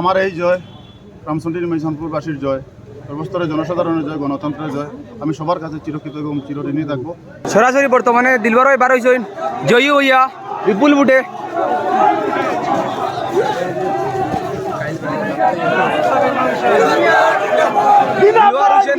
আমার এই জয়, রামচন্দ্রী মহিষামপুরবাসীর জয়, সর্বস্তরের জনসাধারণের জয়, গণতন্ত্রের জয়, আমি সবার কাছে চিরকৃত এবং চিরঋণী থাকব। সরাসরি বর্তমানে দিলবার এবার হয়েছেন জয়ী হইয়া বিপুল বুটে দিলওয়ার হোসেন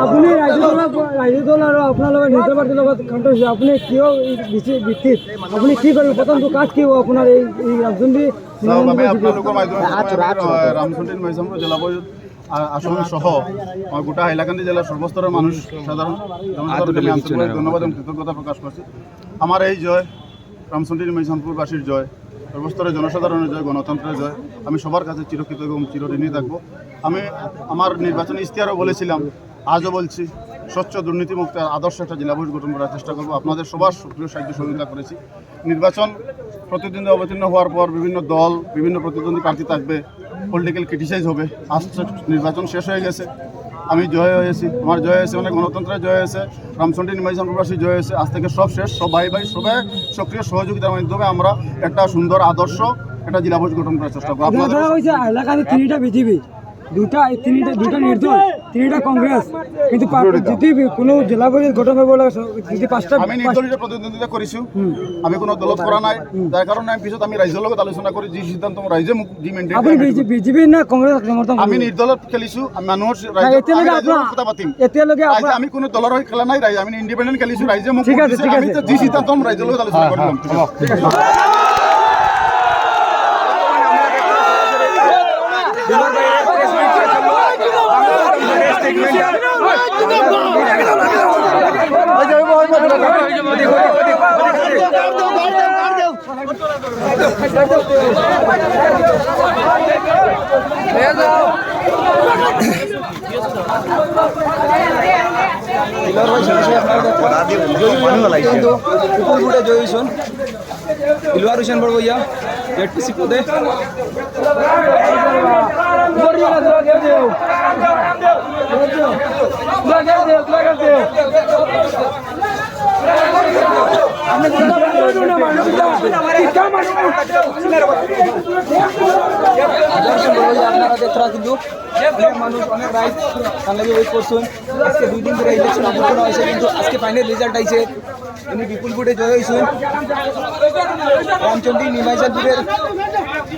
আপুনি ৰাজ্যদল আৰু আপোনালোকৰ নিজৰ পাৰ্টীৰ লগত কাণ্ড আপুনি কিয় ভিত্তিত আপুনি কি কৰিব প্ৰথমটো কাজ কি হ'ব আপোনাৰ এই ৰামচন্দ্ৰী মাধ্যমে জেলা পরিষদ আ- আসন সহ আমার গোটা হাইলাকান্দি জেলার সর্বস্তরের মানুষ সাধারণ ধন্যবাদ এবং কৃতজ্ঞতা প্রকাশ করছি। আমার এই জয় রামচন্দ্রী মহিষামপুরবাসীর জয় সর্বস্তরের জনসাধারণের জয় গণতন্ত্রের জয় আমি সবার কাছে চিরকৃত এবং চিরঋণী থাকব। আমি আমার নির্বাচনী ইশতেহারও বলেছিলাম আজও বলছি স্বচ্ছ দুর্নীতিমুক্ত আদর্শ একটা জেলা পরিষদ গঠন করার চেষ্টা করব। আপনাদের সবার সক্রিয় সাহায্য সহযোগিতা করেছি। নির্বাচন প্রতিদ্বন্দ্বী অবতীর্ণ হওয়ার পর বিভিন্ন দল বিভিন্ন প্রতিদ্বন্দ্বী প্রার্থী থাকবে। পলিটিক্যাল ক্রিটিসাইজ হবে। আজ নির্বাচন শেষ হয়ে গেছে। আমি জয় হয়েছি। আমার জয় হয়েছে মানে গণতন্ত্রে জয় হয়েছে। রামচন্ডিনা প্রবাসী জয় হয়েছে। আজ থেকে সব শেষ। সব ভাই ভাই সবাই সক্রিয় সহযোগিতার মাধ্যমে আমরা একটা সুন্দর আদর্শ একটা জেলা গঠন করার চেষ্টা করব। আপনারা আপনাদের এলাকাতে তিনিটা বিজেপি দুটা এই তিনিটা দুটা নির্দল তিনিটা কংগ্রেস। কিন্তু যদি কোনো জেলা পরিষদ গঠন লাগে চ- যদি পাঁচটা আমি নির্দলীয় প্রতিদ্বন্দ্বিতা কৰিছোঁ আমি কোনো দলত কৰা নাই। যাৰ কাৰণে আমি পিছত আমি ৰাইজৰ লগত আলোচনা কৰি যি সিদ্ধান্ত ৰাইজে মোক যি মেইনটেইন আপুনি বিজেপি না কংগ্ৰেছ সমৰ্থন আমি? নিৰ্দলত খেলিছোঁ। আমি মানুহৰ কথা পাতিম। এতিয়ালৈকে আমি কোনো দলৰ হৈ খেলা নাই ৰাইজে আমি ইণ্ডিপেণ্ডেণ্ট খেলিছোঁ। ৰাইজে মোক ঠিক আছে, ঠিক আছে। যি সিদ্ধান্ত ৰাইজৰ লগত আলোচনা কৰি স্টেটমেন্ট উপরপুরে জয় হয়েছেন দিলওয়ার হোসেন বড় ভাইয়া জেডপিসি পদে আপনারা দেখতে কিন্তু মানুষ অনেক রাইট বাংলাদেশে ওয়েট করছেন আজকে দুই দিন ধরে ইলেকশন আবর্তন হয়েছে। কিন্তু আজকে ফাইনাল রেজাল্ট